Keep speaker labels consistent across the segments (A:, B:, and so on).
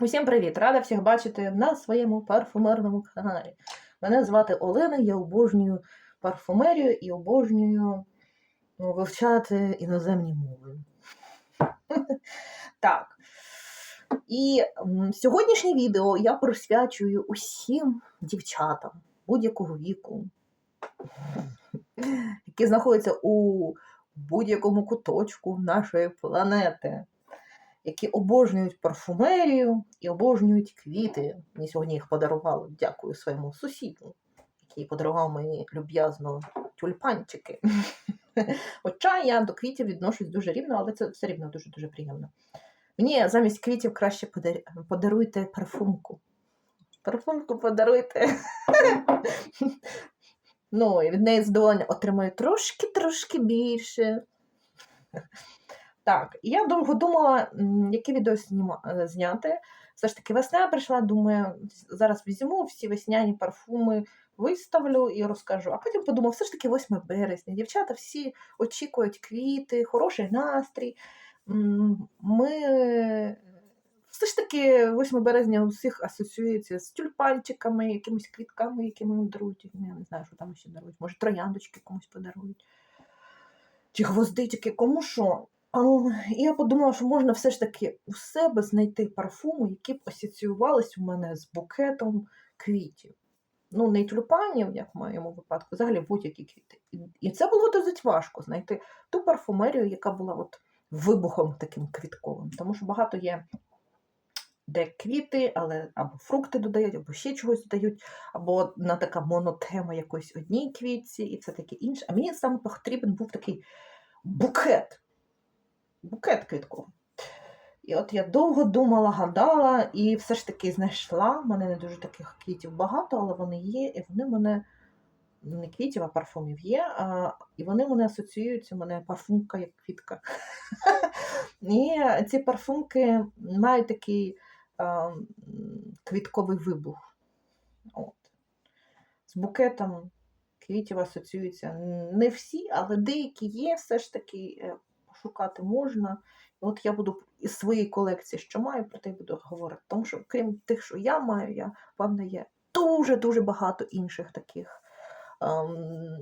A: Усім привіт! Рада всіх бачити на своєму парфумерному каналі. Мене звати Олена, я обожнюю парфумерію і обожнюю ну, вивчати іноземні мови. Так. І сьогоднішнє відео я присвячую усім дівчатам будь-якого віку, які знаходяться у будь-якому куточку нашої планети які обожнюють парфумерію і обожнюють квіти. Мені сьогодні їх подарували. Дякую своєму сусіду, який подарував мені люб'язно тюльпанчики. Хоча я до квітів відношусь дуже рівно, але це все рівно дуже-дуже приємно. Мені замість квітів краще подар... подаруйте парфумку. Парфумку подаруйте. ну, і від неї задоволення отримаю трошки-трошки більше. Так, і я довго думала, м, яке відео е, зняти. Все ж таки, весна прийшла, думаю, зараз візьму всі весняні парфуми, виставлю і розкажу. А потім подумав, все ж таки 8 березня. Дівчата всі очікують квіти, хороший настрій. Ми все ж таки 8 березня у всіх асоціюється з тюльпанчиками, якимись квітками, які нам дарують. Я не знаю, що там ще дарують. Може, трояндочки комусь подарують. Чи гвоздички, кому що. Я подумала, що можна все ж таки у себе знайти парфуми, які б асоціювалися у мене з букетом квітів. Ну, не тюльпанів, як в моєму випадку, взагалі будь-які квіти. І це було досить важко знайти ту парфумерію, яка була от вибухом таким квітковим. Тому що багато є де квіти, але або фрукти додають, або ще чогось додають, або на така монотема якоїсь одній квітці, і все таке інше. А мені саме потрібен був такий букет. Букет квітковий. І от я довго думала, гадала, і все ж таки знайшла. У мене не дуже таких квітів багато, але вони є, і вони мене не квітів, а парфумів є. А, і вони мене асоціюються, у мене парфумка як квітка. І ці парфумки мають такий квітковий вибух. З букетом квітів асоціюються не всі, але деякі є, все ж таки пошукати можна. От я буду із своєї колекції, що маю, про те буду говорити. Тому що, крім тих, що я маю, я певно є дуже-дуже багато інших таких ем,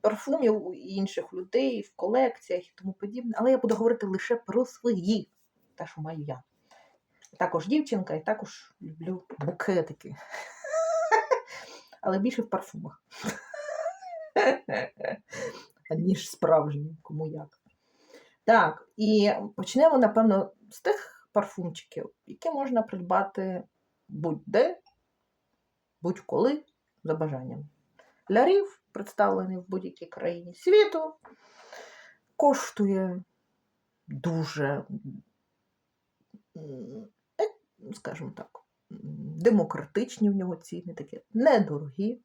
A: парфумів інших людей в колекціях і тому подібне. Але я буду говорити лише про свої, те, що маю я. Також дівчинка, і також люблю букетики. Але більше в парфумах. Ніж справжні, кому як. Так, і почнемо, напевно, з тих парфумчиків, які можна придбати будь-де, будь-коли за бажанням. Лярів, представлений в будь-якій країні світу, коштує дуже, е, скажімо так, демократичні в нього ціни, такі недорогі.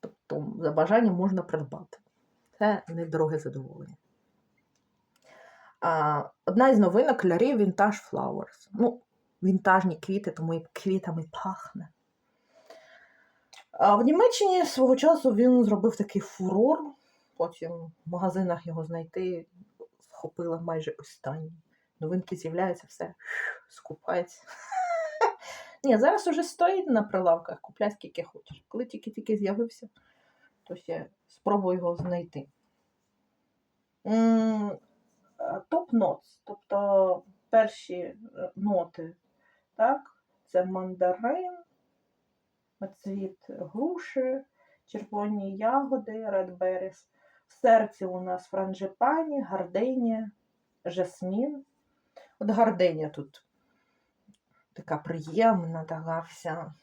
A: Тобто за бажанням можна придбати. Це недороге задоволення. Одна із новинок Лярі Vintage Flowers. Ну, вінтажні квіти, тому і квітами пахне. А в Німеччині свого часу він зробив такий фурор. Потім в магазинах його знайти схопила майже останні. Новинки з'являються, все скупається. Ні, зараз уже стоїть на прилавках, купляй скільки хочеш. Коли тільки-тільки з'явився, то ще спробую його знайти. М, е, Топ нотс, тобто перші е, ноти, так? Це мандарин, цвіт груші, червоні ягоди, Berries. В серці у нас франжипані, гарденія, жасмін. От гарденія тут така приємна, така вся.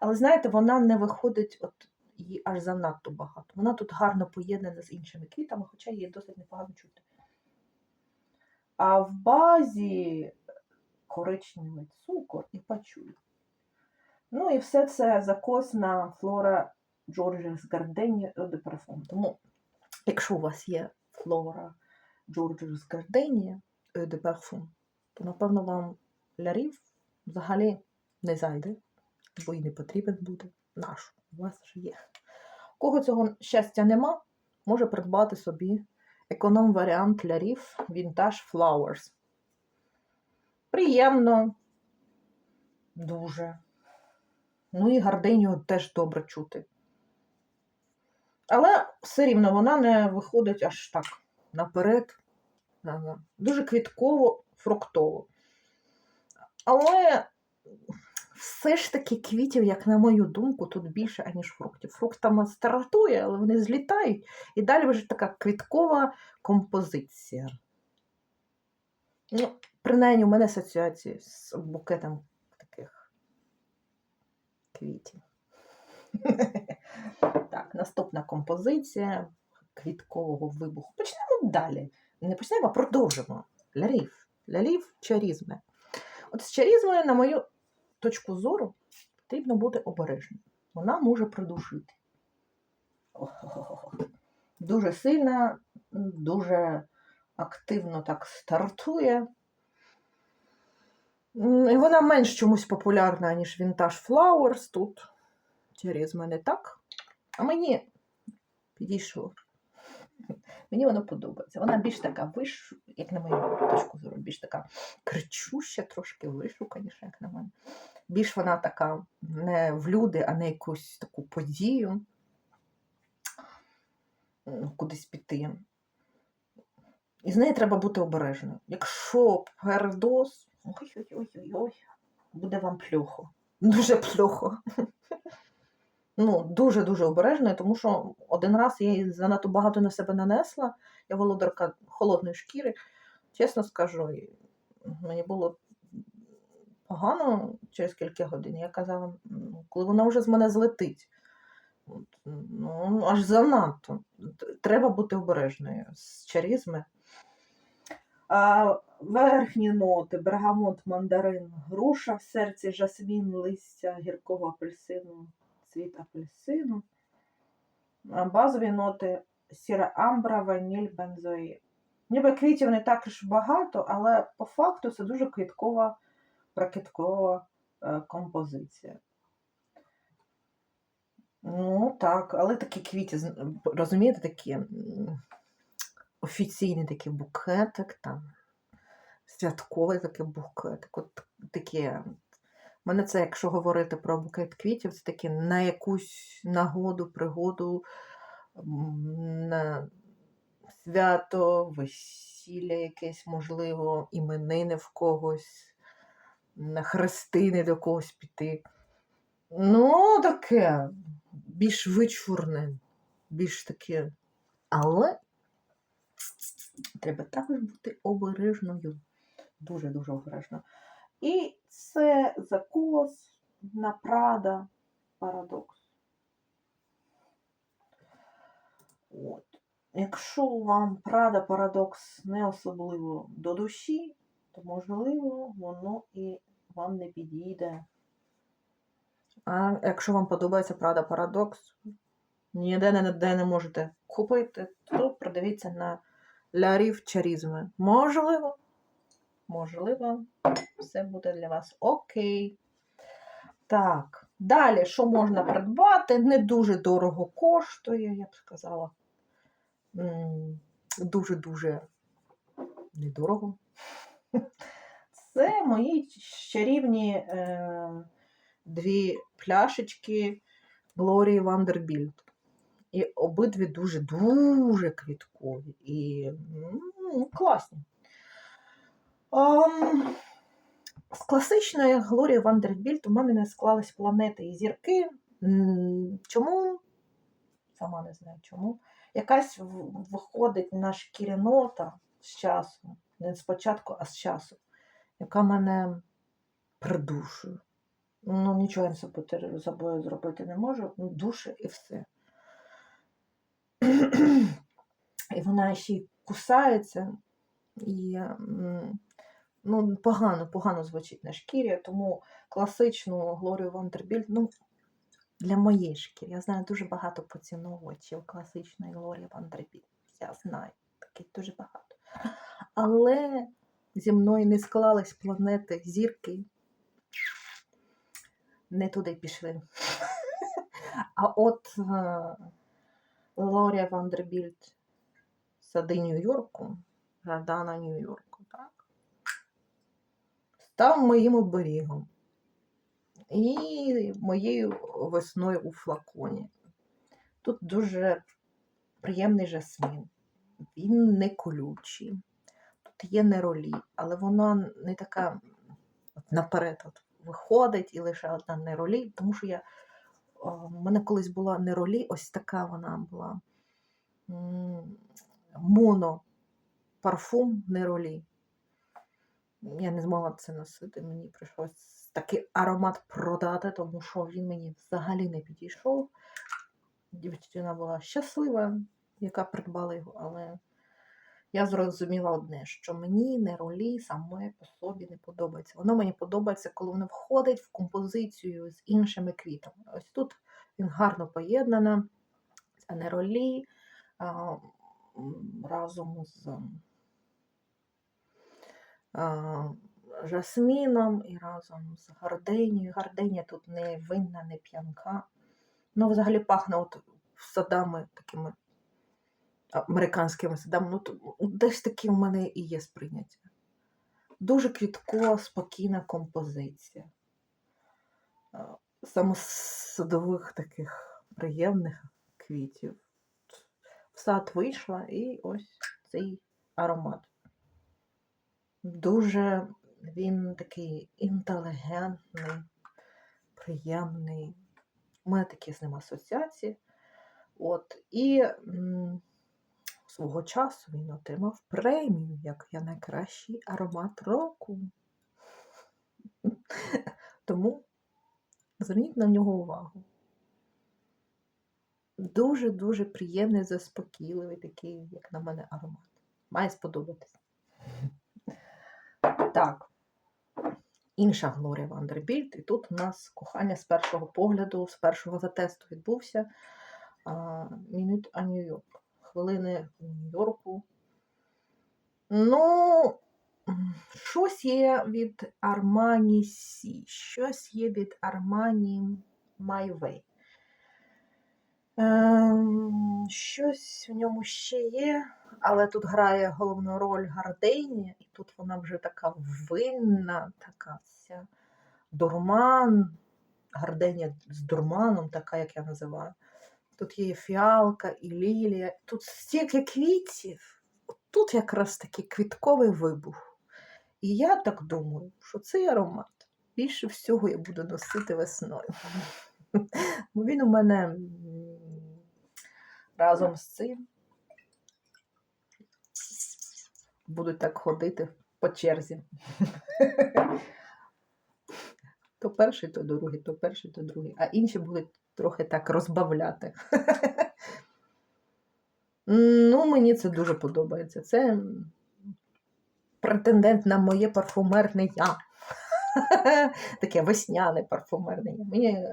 A: Але знаєте, вона не виходить, от її аж занадто багато. Вона тут гарно поєднана з іншими квітами, хоча її досить непогано чути. А в базі коричневий цукор і пачуль. Ну і все це закос на флора Джорджіс Гардені де парфум. Тому, якщо у вас є флора Джорджіс Гардені де парфум, то напевно вам лярів взагалі не зайде, бо й не потрібен буде наш. Вас вже є. Кого цього щастя нема, може придбати собі економ-варіант лярів Vintage Flowers. приємно. Дуже. Ну і гардиню теж добре чути. Але все рівно вона не виходить аж так наперед. Дуже квітково, фруктово. Але все ж таки квітів, як на мою думку, тут більше, аніж фруктів. Фруктами стартує, але вони злітають. І далі вже така квіткова композиція. Ну, принаймні, у мене асоціації з букетом таких квітів. Так, наступна композиція квіткового вибуху. Почнемо далі. Не почнемо, а продовжимо. Лярів. Лярів чарізми. От з чарізмою, на мою точку зору, потрібно бути обережним. Вона може придушити. Охо-хо-хо. Дуже сильно, дуже активно так стартує. І вона менш чомусь популярна, ніж Vintage Flowers. Тут чарізма не так. А мені підійшло. Мені воно подобається. Вона більш така виш, як на мою точку зору, більш така кричуща, трошки вишуканіша, як на мене. Більш вона така не в люди, а на якусь таку подію. Кудись піти. І з нею треба бути обережною. Якщо передоз, ой-ой-ой, буде вам плохо. Дуже плохо. Ну, дуже-дуже обережною, тому що один раз я її занадто багато на себе нанесла. Я володарка холодної шкіри. Чесно скажу, мені було погано через кілька годин. Я казала, ну, коли вона вже з мене злетить. Ну, аж занадто. Треба бути обережною з чарізми. А, верхні ноти бергамот, мандарин, груша, в серці жасмін, листя гіркого апельсину, цвіт апельсину. Базові ноти сіра амбра, ваніль, бензоїд. Ніби квітів не так ж багато, але по факту це дуже квіткова, проквіткова е, композиція. Ну, так, але такі квіти, розумієте, такі офіційний такий букетик, там, святковий такий букетик. От таке. Мене це, якщо говорити про букет квітів, це таке на якусь нагоду, пригоду, на свято, весілля якесь, можливо, іменини в когось, на хрестини до когось піти. Ну, таке, більш вичурне, більш таке. Але треба також бути обережною. Дуже-дуже обережно. І це закос на Прада парадокс. От. Якщо вам Прада парадокс не особливо до душі, то можливо воно і вам не підійде. А якщо вам подобається Прада Парадокс, ніде не, де не можете купити, то продивіться на Лярів Чарізми. Можливо, можливо, все буде для вас окей. Так, далі, що можна придбати? Не дуже дорого коштує, я б сказала. Дуже-дуже недорого. Це мої чарівні е, дві пляшечки Глорії Вандербільд. І обидві дуже-дуже квіткові і ну, класні. Ам, з класичної Глорії Вандербільд у мене не склались планети і зірки. Чому? Сама не знаю чому. Якась виходить на шкірянота з часу. Не спочатку, а з часу, яка мене придушує. Ну, нічого я з собою- зробити не можу. Ну, душе і все. І вона ще й кусається, і ну, погано, погано звучить на шкірі, тому класичну Глорію Вандербільд, ну, для моєї шкіри. Я знаю дуже багато поціновувачів класичної Глорії Вандербільд. Я знаю, таких дуже багато. Але зі мною не склались планети, зірки. Не туди пішли. А от е, Лорія Вандербільд сади Нью-Йорку, Жадана Нью-Йорку, так? Став моїм оберігом і моєю весною у флаконі. Тут дуже приємний жасмін. Він не колючий. Тут є неролі, але вона не така от наперед от виходить і лише одна неролі, тому що я. У мене колись була неролі, ось така вона була моно парфум неролі. Я не змогла це носити, мені прийшлось такий аромат продати, тому що він мені взагалі не підійшов. Дівчина була щаслива, яка придбала його, але я зрозуміла одне, що мені неролі саме по собі не подобається. Воно мені подобається, коли воно входить в композицію з іншими квітами. Ось тут він гарно поєднана, це неролі а, разом з жасміном і разом з гарденією. Гарденія тут не винна, не п'янка. Ну, взагалі пахне от садами такими американськими садами. Ну, десь такі у мене і є сприйняття. Дуже квіткова, спокійна композиція. Саме з садових таких приємних квітів. В сад вийшла і ось цей аромат. Дуже він такий інтелігентний, приємний. У мене такі з ним асоціації. От, і м, свого часу він отримав премію як я найкращий аромат року. Тому зверніть на нього увагу. Дуже-дуже приємний, заспокійливий такий, як на мене, аромат. Має сподобатися. Так. Інша Глорія Вандербільт. І тут у нас кохання з першого погляду, з першого затесту відбувся. Мінут а Нью-Йорк. Хвилини у Нью-Йорку. Ну, щось є від Armani Сі, щось є від My Way. Ем, щось в ньому ще є, але тут грає головну роль Гардені, і тут вона вже така винна, така вся дурман. Гарденія з дурманом, така, як я називаю. Тут є і фіалка, і лілія. Тут стільки квітів. Тут якраз такий квітковий вибух. І я так думаю, що цей аромат більше всього я буду носити весною. Він у мене разом з цим будуть так ходити по черзі. То перший, то другий, то перший, то другий, а інші будуть трохи так розбавляти. Ну, мені це дуже подобається. Це претендент на моє парфумерне я. Таке весняне парфумерне я. Мені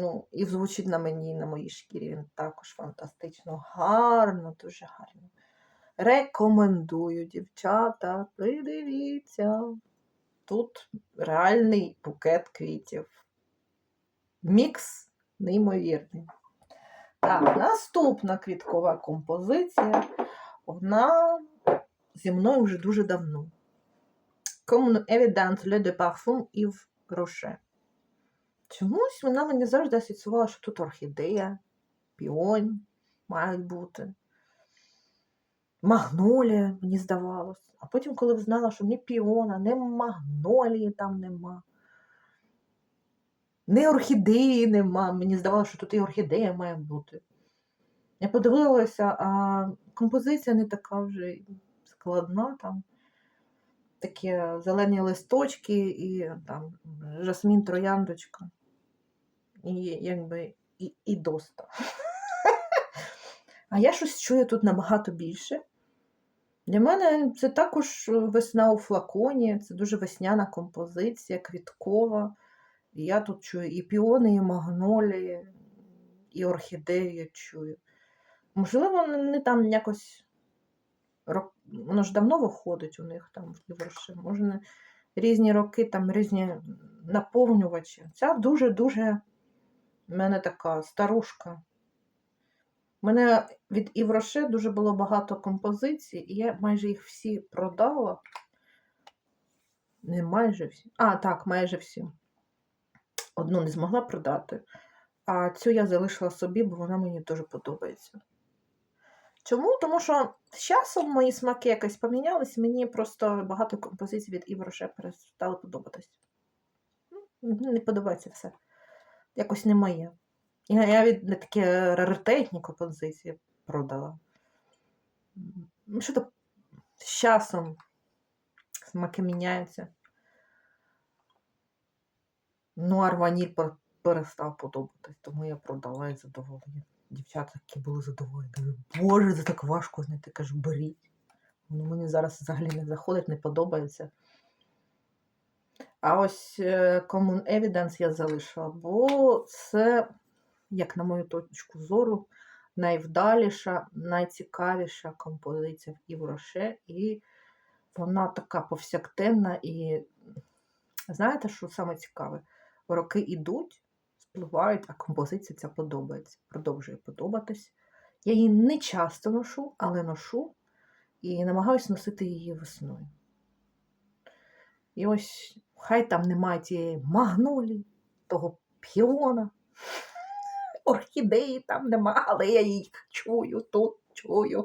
A: ну, і звучить на мені, на моїй шкірі. Він також фантастично, гарно, дуже гарно. Рекомендую, дівчата, придивіться. Тут реальний букет квітів. Мікс неймовірний. Так, наступна квіткова композиція. Вона зі мною вже дуже давно. Comme Evident Le de Parfum Yves Rocher. Чомусь вона мені завжди асоціювала, що тут орхідея, піонь мають бути. Магнолія, мені здавалось. А потім, коли знала, що ні піона, ні магнолії там нема, ні орхідеї нема, мені здавалося, що тут і орхідея має бути. Я подивилася, а композиція не така вже складна там. Такі зелені листочки і там жасмін трояндочка. І якби і, і доста. А я щось чую тут набагато більше. Для мене це також весна у флаконі, це дуже весняна композиція, квіткова. Я тут чую і піони, і магнолії, і орхідею я чую. Можливо, не там якось. Воно ж давно виходить у них там в не- різні роки, там різні наповнювачі. Ця дуже-дуже в мене така старушка. Мене від Івроше дуже було багато композицій, і я майже їх всі продала. Не майже всі. А, так, майже всі. Одну не змогла продати, а цю я залишила собі, бо вона мені дуже подобається. Чому? Тому що з часом мої смаки якось помінялись, мені просто багато композицій від Івроше перестали подобатись. Ну, Не подобається все. Якось не моє. Я, я від не такі раритетні композиції продала. Ну, Що то з часом смаки міняються. Нуар ваніль пер- перестав подобатись, тому я продала і задоволення. Дівчата такі були задоволені. Боже, це так важко знайти. Кажу, беріть. Ну, мені зараз взагалі не заходить, не подобається. А ось е, Common Evidence я залишила, бо це, як на мою точку зору, найвдаліша, найцікавіша композиція в Івроше. І вона така повсякденна. І знаєте, що саме цікаве? Роки йдуть, спливають, а композиція ця подобається. Продовжує подобатись. Я її не часто ношу, але ношу і намагаюся носити її весною. І ось хай там немає тієї магнолії, того піона, орхідеї там нема, але я їх чую тут, чую.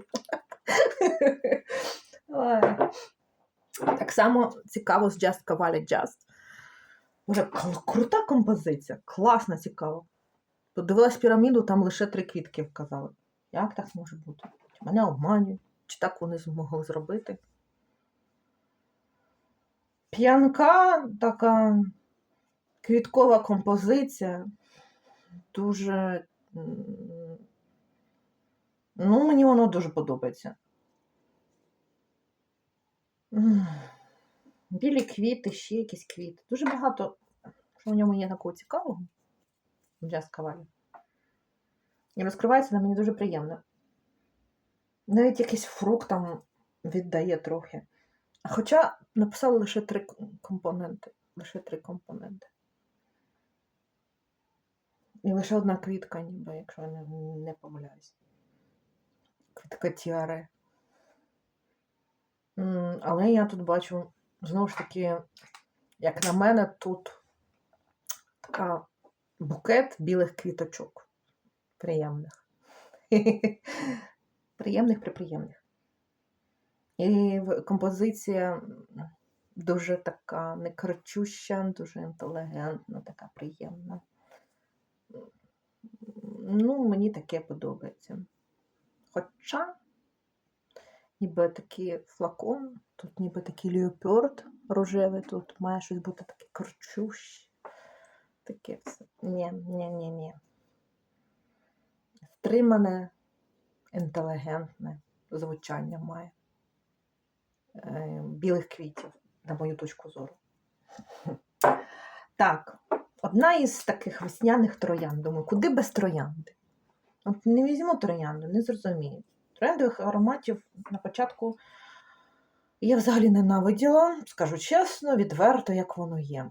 A: Так само цікаво з Just Cavalli Just. Уже крута композиція, класна, цікава. Подивилась піраміду, там лише три квітки вказали. Як так може бути? Мене обманюють, чи так вони змогли зробити? П'янка така квіткова композиція. Дуже. Ну, мені воно дуже подобається. Білі квіти, ще якісь квіти. Дуже багато, що в ньому є такого цікавого. Джаз кавалі. І розкривається на мені дуже приємно. Навіть якийсь фрукт віддає трохи. Хоча написали лише три компоненти. Лише три компоненти. І лише одна квітка, ніби, якщо я не, не помиляюсь. Квітка тіаре. Але я тут бачу, знову ж таки, як на мене, тут така букет білих квіточок. Приємних. Приємних приприємних. І композиція дуже така не кричуща, дуже інтелігентна, така приємна. Ну, мені таке подобається. Хоча, ніби такий флакон, тут ніби такий леопард рожевий, тут має щось бути таке кричуще. Таке все. Ні, ні, ні, ні. Стримане, інтелігентне звучання має білих квітів, на мою точку зору. Так, одна із таких весняних троянд. Думаю, куди без троянди? От не візьму троянду, не зрозумію. Трояндових ароматів на початку я взагалі ненавиділа, скажу чесно, відверто, як воно є.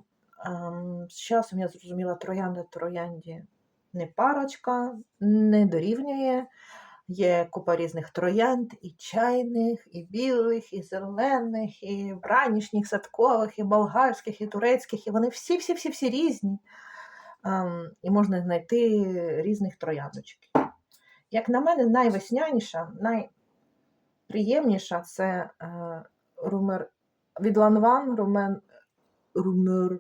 A: Ем, З часом я зрозуміла, троянда троянді не парочка, не дорівнює. Є купа різних троянд, і чайних, і білих, і зелених, і вранішніх, садкових, і болгарських, і турецьких, і вони всі-всі-всі-всі різні. Ем, і можна знайти різних трояндочок. Як на мене, найвесняніша, найприємніша це е, румер від Ланван румен, румер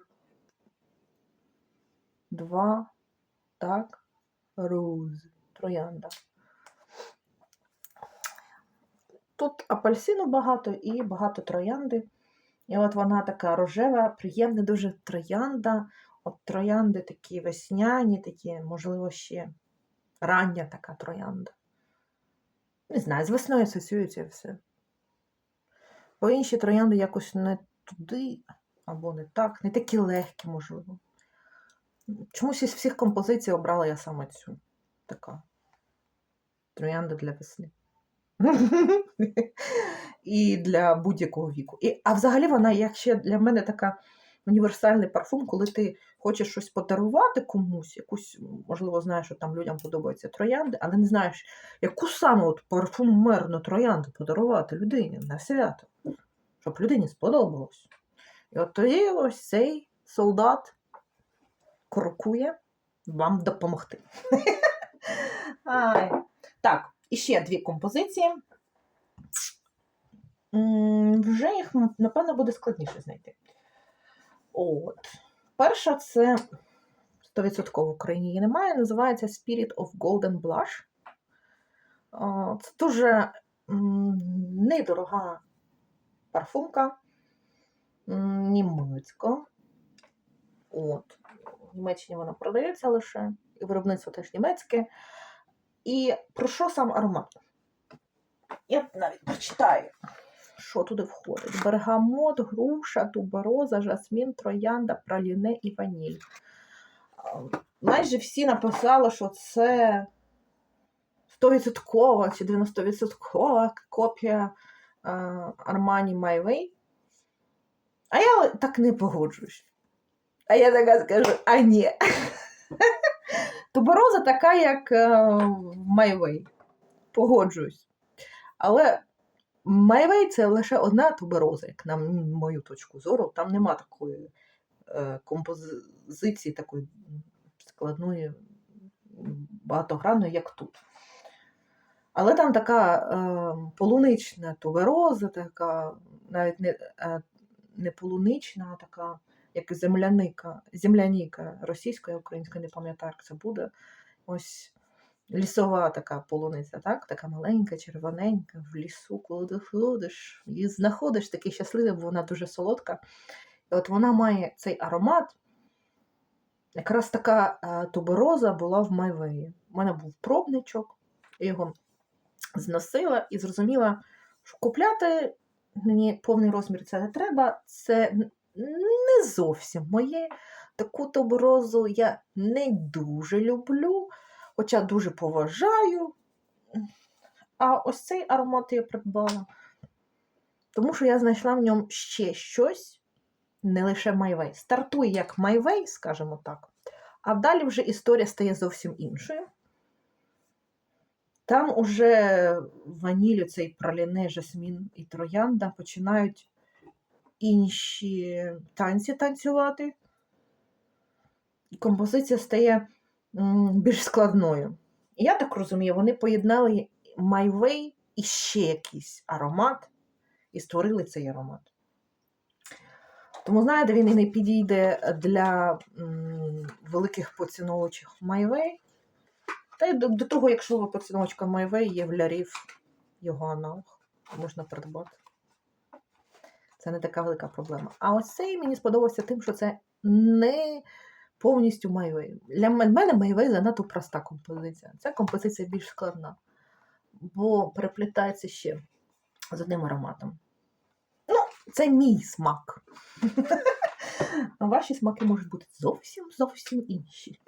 A: 2, так, роз, троянда. Тут апельсину багато і багато троянди. І от вона така рожева, приємна дуже троянда. От троянди такі весняні, такі, можливо, ще рання така троянда. Не знаю, з весною асоціюється все. Бо інші троянди якось не туди, або не так, не такі легкі, можливо. Чомусь із всіх композицій обрала я саме цю. Така. Троянда для весни. І для будь-якого віку. І, а взагалі вона як ще для мене така універсальний парфум, коли ти хочеш щось подарувати комусь, якусь, можливо, знаєш, що там людям подобаються троянди, але не знаєш, яку саме от парфумерну троянду подарувати людині на свято, щоб людині сподобалось. І от тоді ось цей солдат крокує вам допомогти. Ай. Так, і ще дві композиції. Вже їх, напевно, буде складніше знайти. От. Перша це 100% в Україні її немає. Називається Spirit of Golden Blush. Це дуже недорога парфумка. Німецька. От. В Німеччині вона продається лише, і виробництво теж німецьке. І про що сам аромат? Я навіть прочитаю, що туди входить: бергамот, груша, тубероза, жасмін, троянда, праліне і ваніль. Майже всі написали, що це 100% чи 90% копія е, Armani My А я так не погоджуюсь. А я така скажу, а ні. Тубероза така, як е, My Погоджуюсь. Але Майвей це лише одна тубероза, як на мою точку зору. Там нема такої е, композиції, такої складної, багатогранної, як тут. Але там така е, полунична тубероза, така навіть не, е, не полунична, а така, як земляника, земляніка російська, українська, не пам'ятаю, як це буде. Ось лісова така полуниця, так? така маленька, червоненька, в лісу, коли ти ходиш, її знаходиш, такий щасливий, бо вона дуже солодка. І от вона має цей аромат. Якраз така е, тубероза була в Майвеї. У мене був пробничок, я його зносила і зрозуміла, що купляти мені повний розмір це не треба, це не зовсім моє. Таку туберозу я не дуже люблю хоча дуже поважаю. А ось цей аромат я придбала. Тому що я знайшла в ньому ще щось, не лише Майвей. Стартує як Майвей, скажімо так, а далі вже історія стає зовсім іншою. Там уже ваніль, цей праліне, жасмін і троянда починають інші танці танцювати. Композиція стає більш складною. І я так розумію, вони поєднали Майвей і ще якийсь аромат і створили цей аромат. Тому, знаєте, він і не підійде для великих поціновувачів Майвей. Та й до, до того, якщо ви поціновувачка Майвей, є в лярів його аналог, можна придбати. Це не така велика проблема. А ось цей мені сподобався тим, що це не повністю Майвей. Для мене Майвей занадто проста композиція. Ця композиція більш складна, бо переплітається ще з одним ароматом. Ну, це мій смак. Ваші смаки можуть бути зовсім зовсім інші.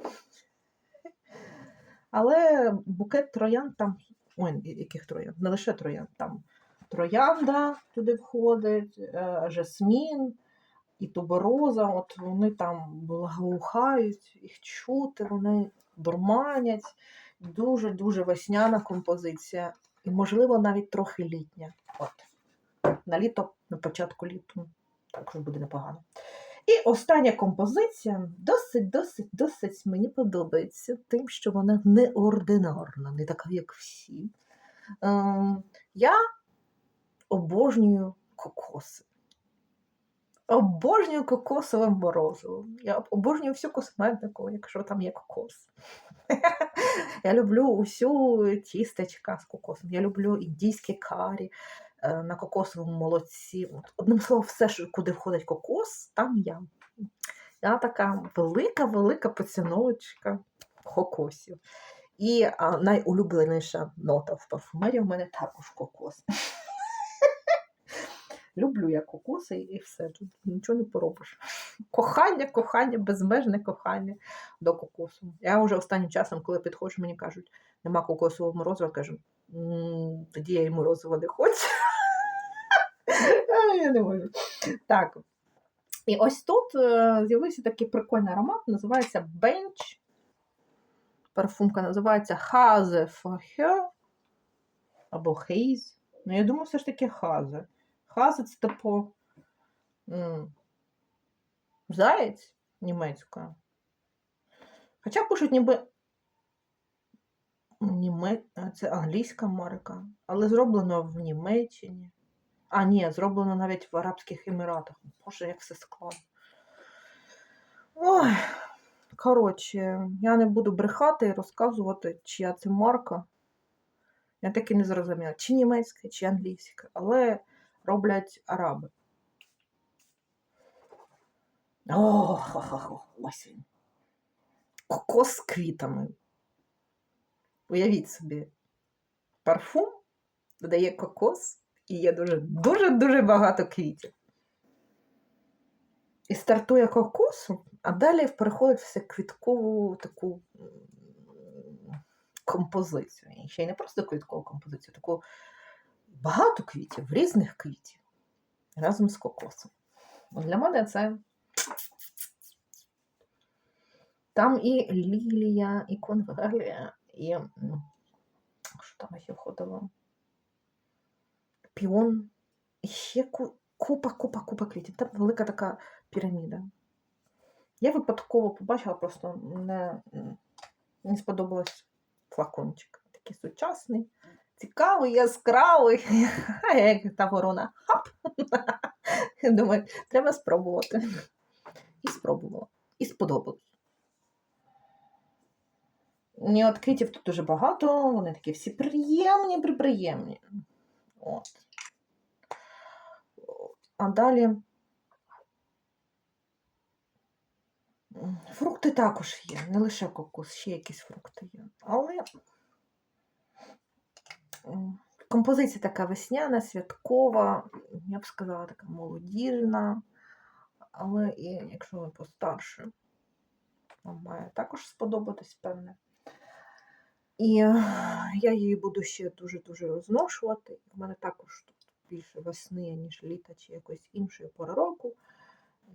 A: Але букет троян там. Ой, яких троян? Не лише троян, там троянда туди входить, е, жасмін і тубероза. От вони там благоухають, їх чути, вони дурманять. Дуже-дуже весняна композиція. І, можливо, навіть трохи літня. От. На літо, на початку літу, також буде непогано. І остання композиція досить, досить, досить мені подобається тим, що вона неординарна, не така, як всі. Ем, я обожнюю кокоси. Обожнюю кокосове морозиво. Я обожнюю всю косметику, якщо там є кокос. Я люблю усю тістечка з кокосом. Я люблю індійське карі е, на кокосовому молоці. Одним словом, все, куди входить кокос, там я. Я така велика-велика поціновочка кокосів. І найулюбленіша нота в парфумерії в мене також кокос. Люблю я кокоси і все. Тут нічого не поробиш. Кохання, кохання, безмежне кохання до кокосу. Я вже останнім часом, коли підходжу, мені кажуть, нема кокосового морозива, кажу, тоді я і морозива не хочу. Я не можу. Так. І ось тут е, з'явився такий прикольний аромат, називається Bench. Парфумка називається for Her або Haze. Ну, я думаю, все ж таки Haze. Типу м, заєць німецькою. Хоча пишуть ніби Німе... це англійська марка, але зроблено в Німеччині. А, ні, зроблено навіть в Арабських Еміратах. Боже, як все складно. Ой, коротше, я не буду брехати і розказувати, чия це марка. Я таки не зрозуміла, чи німецька, чи англійська, але роблять араби. О, ось він. Кокос з квітами. Уявіть собі, парфум додає кокос і є дуже дуже дуже багато квітів. І стартує кокосом, а далі переходить все квіткову таку композицію. І ще й не просто квіткову композицію, таку багато квітів, різних квітів разом з кокосом. Для мене це там і лілія, і конвалія, і що там ще входило? Піон, і ще купа, купа, купа квітів. Там велика така піраміда. Я випадково побачила, просто не, не сподобалось флакончик. Такий сучасний, цікавий, яскравий. Як та ворона. Хап! Думаю, треба спробувати. І спробувала. І сподобалось. І от квітів тут дуже багато, вони такі всі приємні, приприємні. От. А далі фрукти також є, не лише кокос, ще якісь фрукти є. Але композиція така весняна, святкова, я б сказала, така молодіжна. Але і якщо ви постарше, вам має також сподобатись, певне. І я її буду ще дуже-дуже розношувати. У мене також тут більше весни, ніж літа чи якоїсь іншої пори року.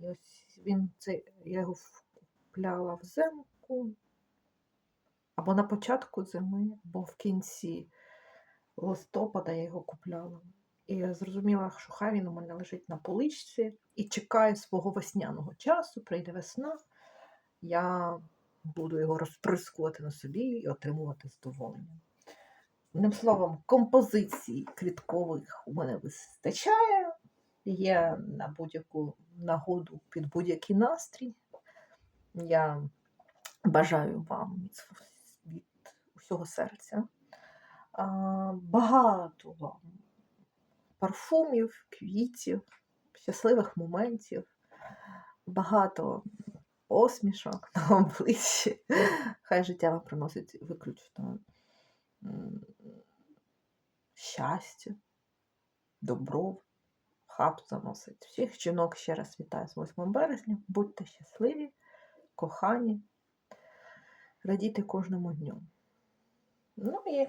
A: І ось він цей, я його купляла взимку, або на початку зими, або в кінці листопада я його купляла. І я зрозуміла, що хай він у мене лежить на поличці і чекає свого весняного часу, прийде весна. Я буду його розприскувати на собі і отримувати задоволення. Одним словом, композицій квіткових у мене вистачає. Є на будь-яку нагоду під будь-який настрій. Я бажаю вам від, усього серця. Багато вам парфумів, квітів, щасливих моментів, багато посмішок на обличчі. Хай життя вам приносить виключно щастя, добро, хап заносить. Всіх жінок ще раз вітаю з 8 березня. Будьте щасливі, кохані, радійте кожному дню. Ну і